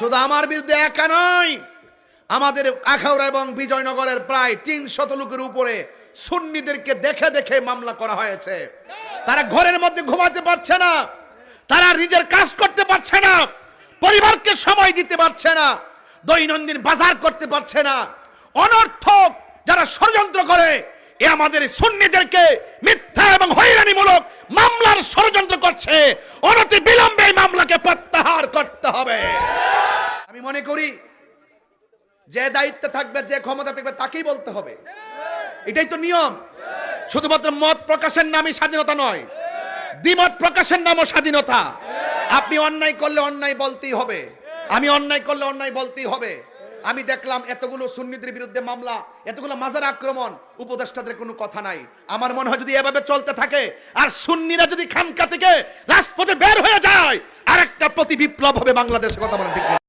শুধু আমার বিরুদ্ধে একা নয়, আমাদের আখাউড়া এবং বিজয়নগরের প্রায় তিন শত লোকের উপরে সুন্নিদেরকে দেখে দেখে মামলা করা হয়েছে। তারা ঘরের মধ্যে ঘুমাতে পারছে না, তারা নিজের কাজ করতে পারছে না, পরিবারকে সময় দিতে পারছে না, দৈনন্দিন বাজার করতে পারছে না। অনর্থক যারা ষড়যন্ত্র করে, এ আমাদের সুন্নিদেরকে মিথ্যা এবং হয়রানিমূলক মামলার ষড়যন্ত্র করছে। অনতি বিলম্বে মামলাকে প্রত্যাহার করতে হবে। আমি মনে করি যে দায়িত্বে থাকবে, যে ক্ষমতা থাকবে, তাকেই বলতে হবে। এটাই তো নিয়ম। শুধুমাত্র মত প্রকাশের নামই স্বাধীনতা নয়। দ্বিমত প্রকাশের নামও স্বাধীনতা। আপনি অন্যায় করলে অন্যায় বলতেই হবে। আমি অন্যায় করলে অন্যায় বলতেই হবে। আমি দেখলাম এতগুলো সুন্নিদের বিরুদ্ধে মামলা, এতগুলো মাজার আক্রমণ। উপদেষ্টাদের কোনো কথা নাই। আমার মনে হয় যদি এভাবে চলতে থাকে, আর সুন্নিরা যদি খানকা থেকে রাজপথে বের হয়ে যায় আর একটা প্রতি বিপ্লব হবে বাংলাদেশে কথা বলেন?